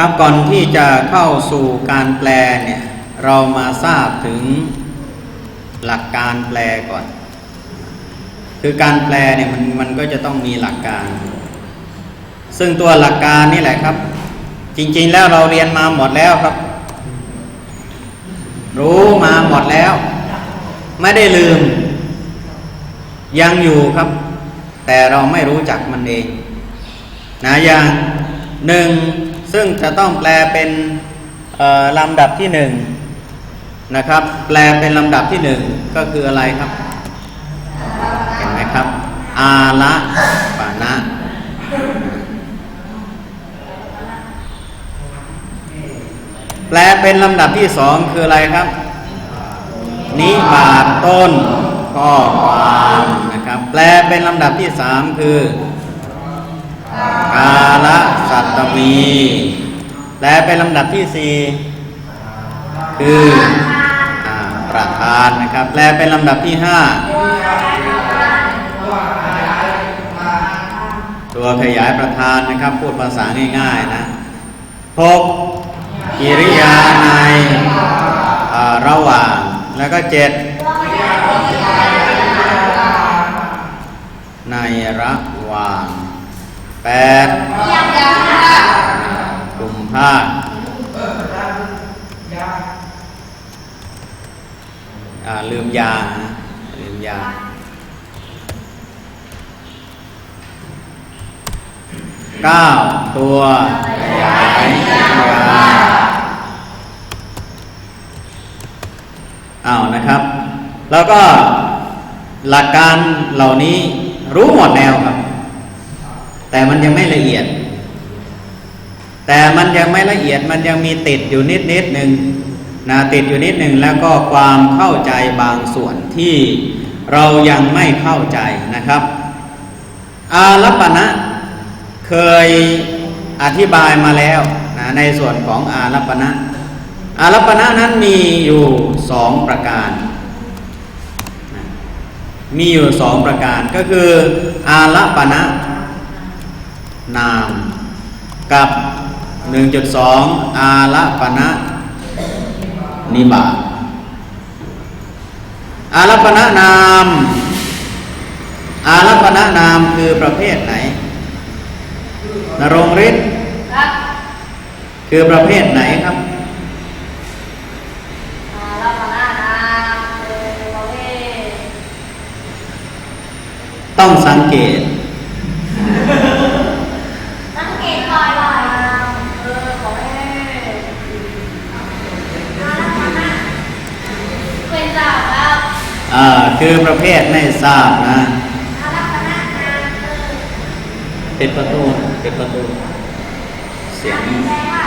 ครับก่อนที่จะเข้าสู่การแปลเนี่ยเรามาทราบถึงหลักการแปลก่อน คือการแปลเนี่ยมันมันก็จะต้องมีหลักการ ซึ่งตัวหลักการนี่แหละครับ จริงๆแล้วเราเรียนมาหมดแล้วครับ รู้มาหมดแล้ว ไม่ได้ลืม ยังอยู่ครับ แต่เราไม่รู้จักมันเองนะอย่างหนึ่ง ซึ่งจะต้องแปลเป็นลำดับที่หนึ่งนะครับ แปลเป็นลำดับที่หนึ่งก็คืออะไรครับ เห็นไหมครับ อาละปานะแปลเป็นลำดับที่สองคืออะไรครับ นิบาตต้นข้อความนะครับ แปลเป็นลำดับที่สามคือ กาละสัตมีแปลเป็นลำดับที่สี่คือประธานนะครับแปลเป็นลำดับที่ห้าตัวขยายประธานนะครับ พูดภาษาง่ายๆนะหกกิริยาในาระหว่าง แล้วก็เจ็ดในระ แปดกลุ่มภาคอ่าลืมยานะลืมยาเก้าตัวขยายยาอ้าวนะครับ แล้วก็หลักการเหล่านี้รู้หมดแล้วครับ แต่มันยังไม่ละเอียด แต่มันยังไม่ละเอียดมันยังมีติดอยู่นิดนิดหนึ่งนะติดอยู่นิดหนึ่งแล้วก็ความเข้าใจบางส่วนที่เรายังไม่เข้าใจนะครับ อารัปปณะเคยอธิบายมาแล้วนะในส่วนของอารัปปณะอารัปปณะนั้นมีอยู่สองประการมีอยู่สองประการก็คืออารัปปณะ นาม กับ 1.2 อาละปณะนิบาตอาละปณะนาม อาละปณะนามคือประเภทไหนนรงฤทธิ์ครับคือประเภทไหนครับอ่าแล้วมาหน้านาคือประเภทต้องสังเกต สังเกตลอยลอยเออประเภทอ่าแล้วมาหน้าเป็นสาวครับ อ่าคือประเภทไม่ทราบนะอ่าแล้วมาหน้านาคือปิดประตูปิดประตูเสียงแปลว่า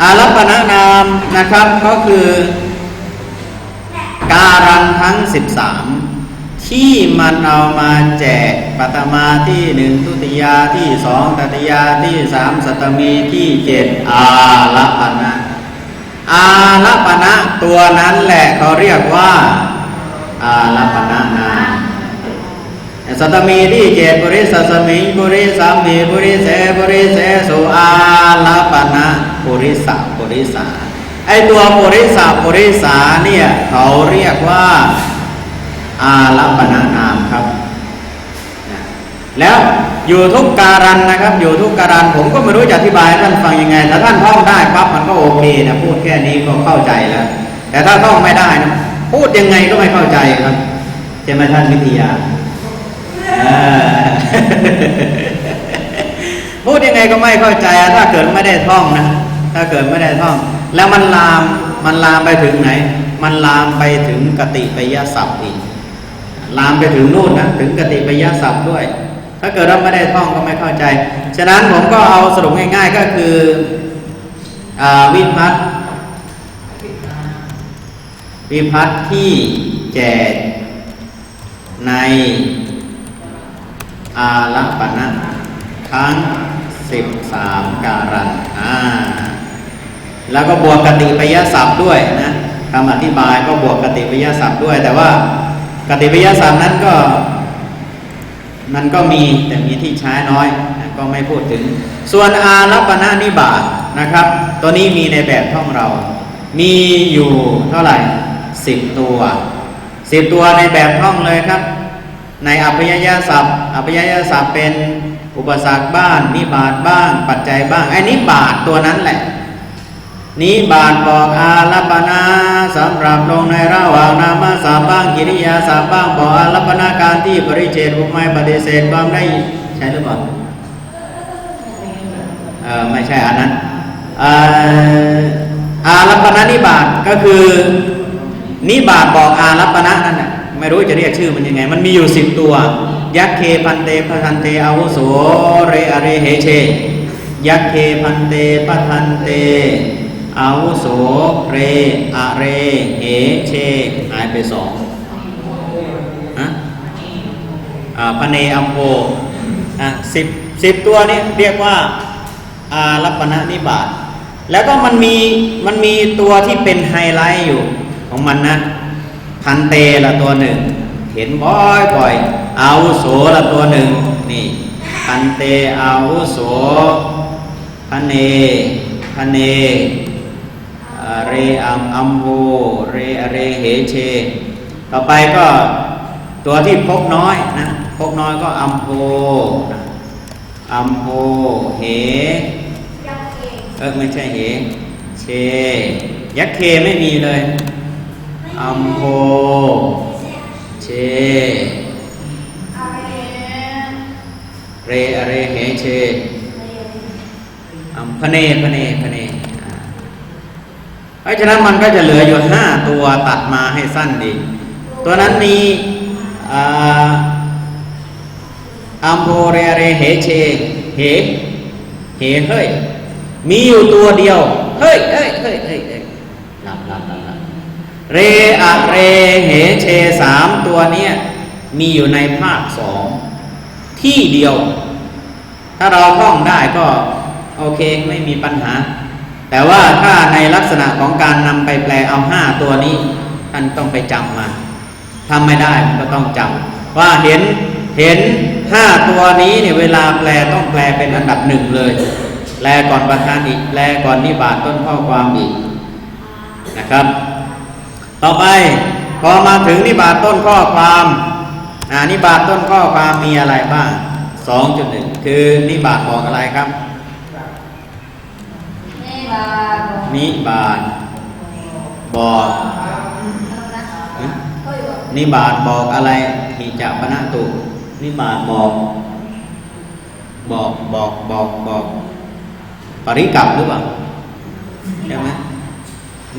อารัปปณะนามนะครับก็คือ การันทั้ง 13 ที่มันเอามาแจกปัตมาที่หนึ่งทุติยาที่สองตติยาที่สามสัตมีที่เจ็ดอารัปปณะอารัปปณะตัวนั้นแหละเขาเรียกว่า อารัปปณะนามสัตมีที่เจ็ดบริสัสมิงบริสัมมีบริเสบริเสสุอารัปปณะบริสับริสาไอตัวบริสับริสาเนี่ยเขาเรียกว่าอารัปปณะนามครับ แล้วอยู่ทุกการันนะครับ อยู่ทุกการันผมก็ไม่รู้จะอธิบายท่านฟังยังไง ถ้าท่านท่องได้ปั๊บมันก็โอเคนะพูดแค่นี้ก็เข้าใจแล้ว แต่ถ้าท่องไม่ได้นะ พูดยังไงก็ไม่เข้าใจครับใช่ไหมท่านวิทยาพูดยังไงก็ไม่เข้าใจ ถ้าเกิดไม่ได้ท่องนะถ้าเกิดไม่ได้ท่อง แล้วมันลามมันลามไปถึงไหน มันลามไปถึงกติปยศัพท์อีกลามไปถึงนู่นนะถึงกติปยศัพท์ด้วย ถ้าเกิดเราไม่ได้ท่องก็ไม่เข้าใจ ฉะนั้นผมก็เอาสรุปง่ายๆก็คืออวิพัฒน์ วิพัฒน์ที่แจกในอารัปปณะทั้งสิบสามการันอ่าแล้วก็บวกกติปยศัพท์ด้วยนะคำอธิบายก็บวกกติปยศัพท์ด้วย แต่ว่ากติปยศัพท์นั้นก็มันก็มีแต่มีที่ใช้น้อยนะก็ไม่พูดถึง ส่วนอารัปปณะนิบาตนะครับ ตัวนี้มีในแบบท่องเรา มีอยู่เท่าไหร่ สิบตัวสิบตัวในแบบท่องเลยครับ ในอัพยยศัพท์อัพยยศัพท์เป็นอุปสรรคบ้านนิบาตบ้าง ปัจจัยบ้างไอ้นิบาตตัวนั้นแหละนิบาตบอกอารัปนาสำหรับลงในระหว่างนามสาบ้างกิริยาสาบ้างบอกอารัปนาการที่ปริเจตอุไม่ปฏิเสธความได้ใช่หรือเปล่าเออไม่ใช่อันนั้นอ่ออารัปนานิบาตก็คือ นิบาตบอกอารัปนะนั่นน่ะไม่รู้จะเรียกชื่อมันยังไง มันมีอยู่สิบตัวยักเคพันเตพทันเตอาวุโสเรอเรเหเชยักเคพันเตปทันเตอาวุโสเรอเรเหเชหายไปสองฮะอ่าพเนอัมโพอะสิบสิบตัวนี้เรียกว่าอารัปณนิบาตแล้วก็มันมีมันมีตัวที่เป็นไฮไลท์อยู่ ของมันนะ พันเตละตัวหนึ่ง เห็นบ่อยบ่อยๆอาวุโสละตัวหนึ่งนี่ พันเตอาวุโสพันเนพันเนอ่าเรอัมอัมโวเรอเรเหเช ต่อไปก็ตัวที่พบน้อยนะพบน้อยก็อัมโพนะอัมโพเหยักษ์เองเออไม่ใช่เหเชยักษ์เคไม่มีเลย อัมโพเชเรอเรเหเชอัมพเนพเนพเนอ่าเพราะฉะนั้นมันก็จะเหลืออยู่ห้าตัวตัดมาให้สั้นดี ตัวนั้นมีอัมโพเรอเรเหเชเหเหเฮ้ยมีอยู่ตัวเดียว เฮ้ยเฮ้ยเฮ้ยเฮ้ยเฮ้ยหลับหลับหลับหลับ เรอะเรเหเชสามตัวเนี้ยมีอยู่ในภาคสองที่เดียว ถ้าเราท่องได้ก็โอเคไม่มีปัญหา แต่ว่าถ้าในลักษณะของการนำไปแปลเอาห้าตัวนี้ท่านต้องไปจำมาทำไม่ได้ก็ต้องจำว่าเห็นเห็นห้าตัวนี้เนี่ยเวลาแปลต้องแปลเป็นอันดับหนึ่งเลย แปลก่อนประธานอีกแปลก่อนนิบาตต้นข้อความอีกนะครับ ต่อไปพอมาถึงนิบาตต้นข้อความอ่านิบาตต้นข้อความมีอะไรบ้างสองจุดหนึ่งคือนิบาตบอกอะไรครับนี่บานิบาตบอกหึนิบาตบอกอะไรหิจะปณะตุนิบาตบอก บอกบอกบอกบอกปริกับหรือเปล่าใช่ไหม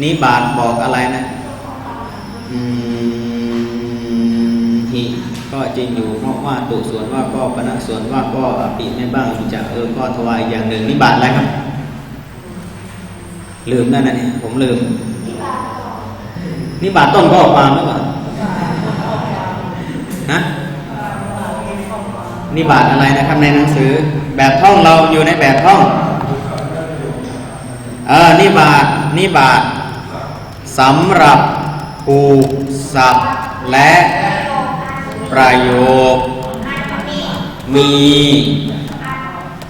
นิบาตบอกอะไรนะอืม หิก็จริงอยู่เพราะว่าตุส่วนว่าก็ปณะส่วนว่าก็อภิไม่บ้างจะเออก็ถวายอย่างหนึ่งนิบาตอะไรครับ ลืมนั่นนะเนี่ยผมลืมนี่บาทต้นข้อความหรือเปล่าฮะนี่บาทอะไรนะครับในหนังสือ แบบท่องเราอยู่ในแบบท่องเออนี่บาทนี่บาทสำหรับ ผูกศัพท์และประโยค มี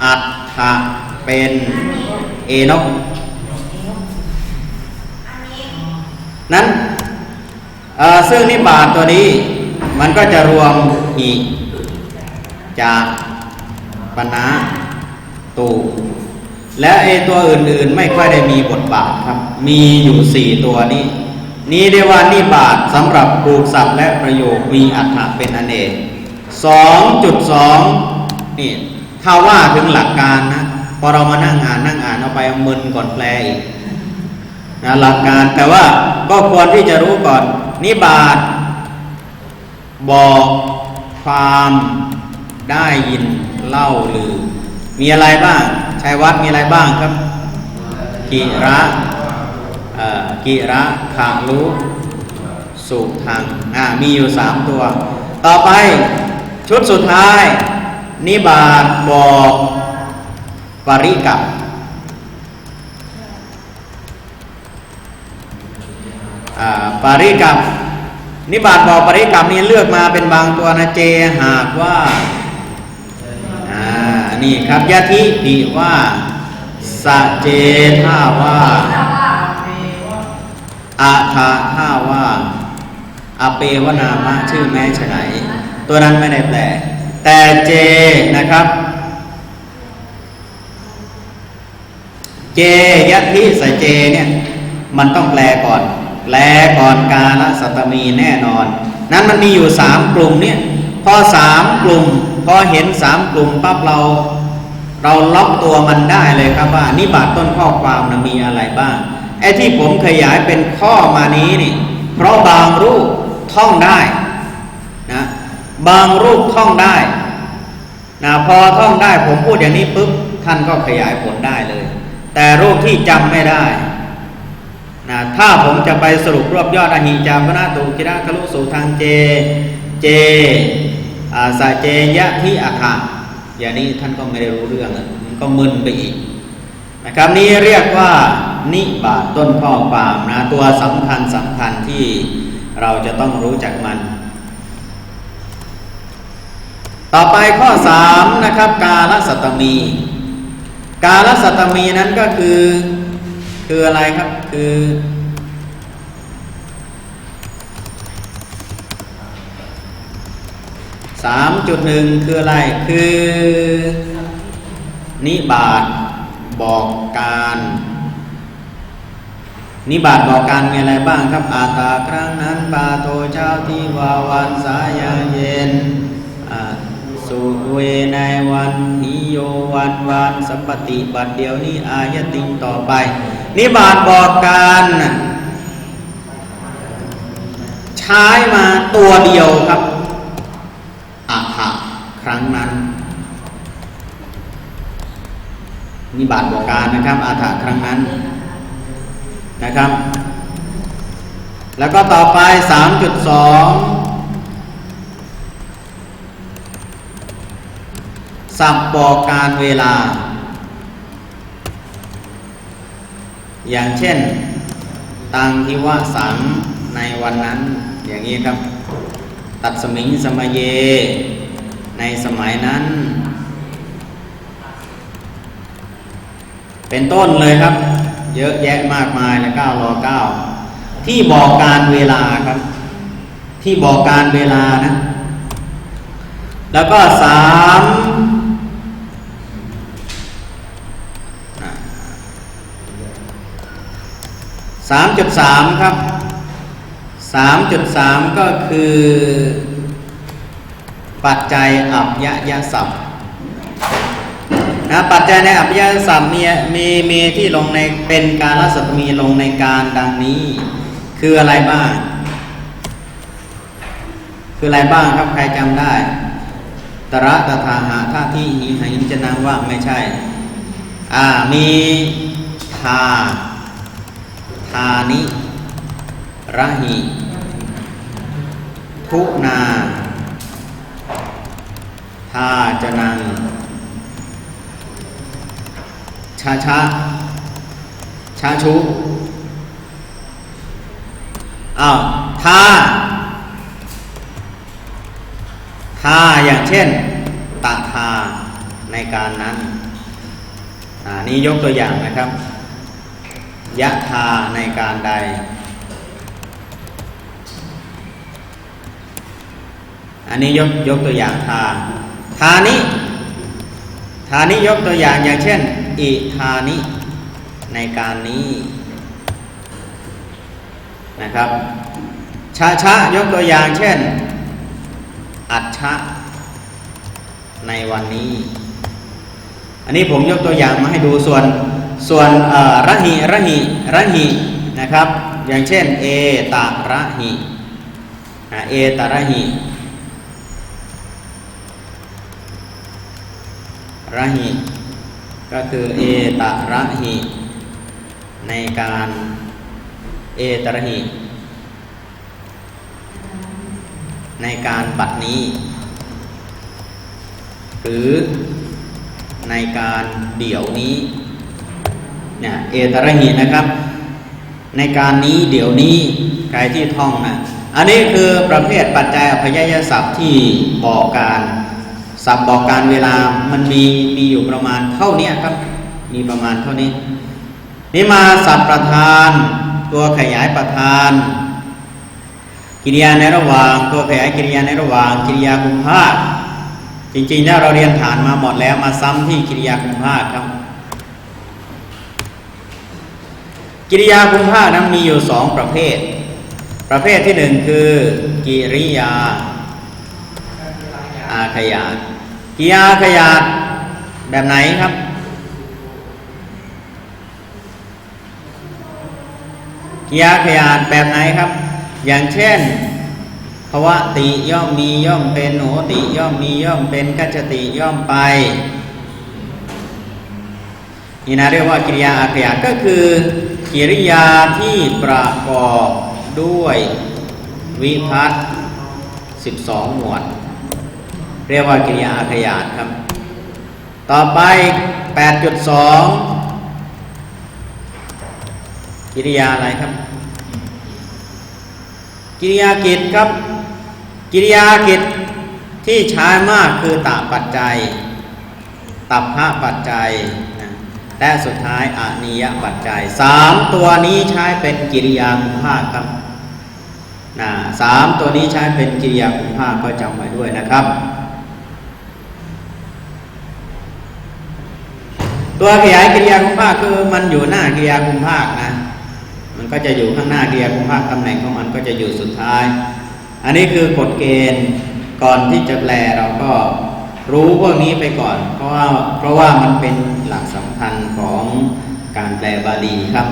อัตถะเป็นเอนกนั้นซึ่งนิบาตตัวนี้มันก็จะรวมอีกจากปนะตูและไอตัวอื่นๆไม่ค่อยได้มีบทบาทครับ มีอยู่สี่ตัวนี้ นี้เรียกว่านิบาตสำหรับปลูกศัพท์และประโยคมีอัตถะเป็นอันกสองจุดสองนี่ถ้าว่าถึงหลักการนะพอเรามานั่งอ่านนั่งอ่านเอาไปเอามึนก่อนแปลอีกนะหลักการแต่ว่าก็ควรที่จะรู้ก่อน นิบาตบอกความได้ยินเล่าหรือ มีอะไรบ้างชัยวัดมีอะไรบ้างครับกิระ กิระขาลุสุทังอ่ามีอยู่สามตัว ต่อไปชุดสุดท้าย นิบาตบอกปริกับอ่าปริกรรมนิบาตบอกปริกรรมนี้เลือกมาเป็นบางตัวนะเจหากว่าอ่านี่ครับยะทิติว่าสะเจท่าว่า อาทาท่าว่าอาเปวนามะชื่อแม้ฉไหน ตัวนั้นไม่ได้แปล แต่เจนะครับเจยัตถิใส่เจเนี่ยมันต้องแปลก่อน แปลก่อนกาลสัตมีแน่นอน นั้นมันมีอยู่สามกลุ่มเนี่ยพอสามกลุ่มพอเห็นสามกลุ่มปั๊บเรา เราล็อกตัวมันได้เลยครับว่านิบาตต้นข้อความนะมีอะไรบ้าง ไอ้ที่ผมขยายเป็นข้อมานี้นี่เพราะบางรูปท่องได้นะบางรูปท่องได้นะพอท่องได้ผมพูดอย่างนี้ปุ๊บท่านก็ขยายผลได้เลย แต่รูปที่จำไม่ได้นะถ้าผมจะไปสรุปรวบยอดอหิจามพนาตุกิระคลุสูทางเจ เจอาสาเจยะที่อาคาอย่างนี้ท่านก็ไม่ได้รู้เรื่องมันก็มึนไปอีกนะครับนี้เรียกว่า นิบาตต้นข้อความนะตัวสำคัญสำคัญที่เราจะต้องรู้จักมัน ต่อไปข้อสามนะครับ กาลสัตมี กาลสัตมีนั้นก็คือ คืออะไรครับคือสามจุดหนึ่งคืออะไร คือ นิบาตบอกการ นิบาตบอกการมีอะไรบ้างครับ อาตาครั้งนั้นปาโทเจ้าที่วาวันสายเย็นสุเวในวันนิโยวันวันสัมปติบัดเดียวนี้อายติงต่อไป นิบาตบอกการใช้มาตัวเดียวครับอะหะครั้งนั้น นิบาตบอกการนะครับอาถรรพ์ครั้งนั้น นะครับ แล้วก็ต่อไป 3.2 สับบอกการเวลา อย่างเช่น ตังทิวสังในวันนั้นอย่างนี้ครับ ตัดสมิงสมเย ในสมัยนั้น เป็นต้นเลยครับ เยอะแยะมากมายและ9รอ9ที่บอกการเวลาครับ ที่บอกการเวลานะ แล้วก็สามสามจุดสามครับสามจุดสามก็คือ ปัจจัยอัพยะยศัพท์ นะปัจจัยในอัพยศัพท์มีมีมีที่ลงในเป็นการรัศมีลงในการดังนี้ คืออะไรบ้าง คืออะไรบ้างครับใครจำได้ตระตถาหาท่าที่หิหินจะนังว่าไม่ใช่ อ่ามีทาทานิระหิทุนาทาจะนัง ชาชาชาชูอ้าวทาทาอย่างเช่นตะทาในการนั้นอ่านี่ยกตัวอย่างนะครับ ยะทาในการใดอันนี้ยกยกตัวอย่างทาทานี้ทานิยกตัวอย่างอย่างเช่น อิทานิ ในการนี้นะครับชาชะยกตัวอย่างเช่น อัจฉะในวันนี้ อันนี้ผมยกตัวอย่างมาให้ดูส่วนส่วนเอระหิระหิระหินะครับ อย่างเช่น เอตะระหิเอตะระหิระหิ ก็คือเอตระหิในการเอตระหิในการบัดนี้ หรือในการเดี๋ยวนี้เนี่ยเอตระหินะครับ ในการนี้เดี๋ยวนี้ใครที่ท่องนะอันนี้คือประเภทปัจจัยอพยยศัพท์ที่บอกการ ศัพท์บอกการเวลามันมีมีอยู่ประมาณเท่านี้ครับ มีประมาณเท่านี้ นี่มาสัตว์ประธาน ตัวขยายประธาน กิริยาในระหว่าง ตัวขยายกิริยาในระหว่างกิริยาคุมภาคจริงๆแล้วเราเรียนฐานมาหมดแล้วมาซ้ำที่กิริยาคุมภาคครับกิริยาคุมภาคนั้นมีอยู่สองประเภท ประเภทที่หนึ่งคือ กิริยาอาขยาต กิริยาขยาตแบบไหนครับ กิริยาขยาตแบบไหนครับ อย่างเช่นภาวะติย่อมมีย่อมเป็นโหติย่อมมีย่อมเป็นกัจจติย่อมไปนี่นะเรียกว่ากิริยาอาขยาก็คือกิริยาที่ประกอบด้วยวิพัตสิบสองหมวด เรียกว่ากิริยาอาขยาตครับ ต่อไป 8.2 กิริยาอะไรครับ กิริยากิจครับ กิริยากิจที่ใช้มากคือตาปัจจัย ตับพระปัจจัยและสุดท้ายอานิยปัจจัยสามตัวนี้ใช้เป็นกิริยาคุมภาคครับนะสามตัวนี้ใช้เป็นกิริยาคุมภาคก็จำไว้ด้วยนะครับ ตัวขยายกิริยาคุมภาคคือมันอยู่หน้ากิริยาคุมภาคนะ มันก็จะอยู่ข้างหน้ากิริยาคุมภาคตำแหน่งของมันก็จะอยู่สุดท้าย อันนี้คือกฎเกณฑ์ก่อนที่จะแปลเราก็รู้พวกนี้ไปก่อน เพราะว่าเพราะว่ามันเป็นหลักสำคัญของการแปลบาลีครับ